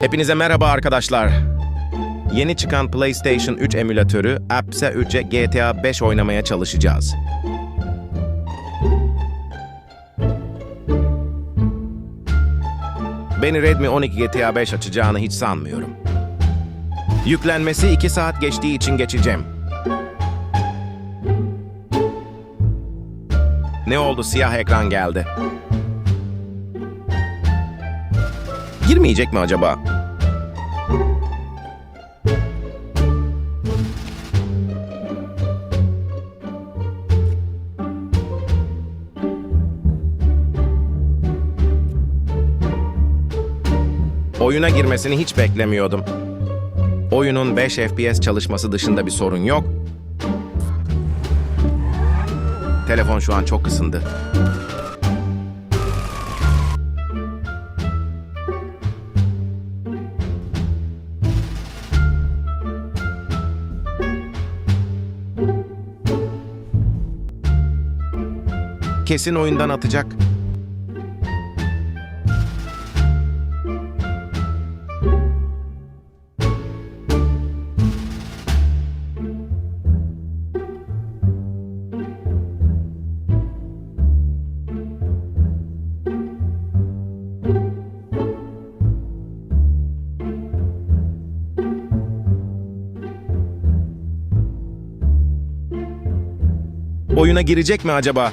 Hepinize merhaba arkadaşlar. Yeni çıkan PlayStation 3 emülatörü Appse 3'e GTA 5 oynamaya çalışacağız. Beni Redmi 12 GTA 5 açacağını hiç sanmıyorum. Yüklenmesi 2 saat geçtiği için geçeceğim. Ne oldu siyah ekran geldi. Girmeyecek mi acaba? Oyuna girmesini hiç beklemiyordum. Oyunun 5 FPS çalışması dışında bir sorun yok. Telefon şu an çok ısındı. Kesin oyundan atacak. Oyuna girecek mi acaba?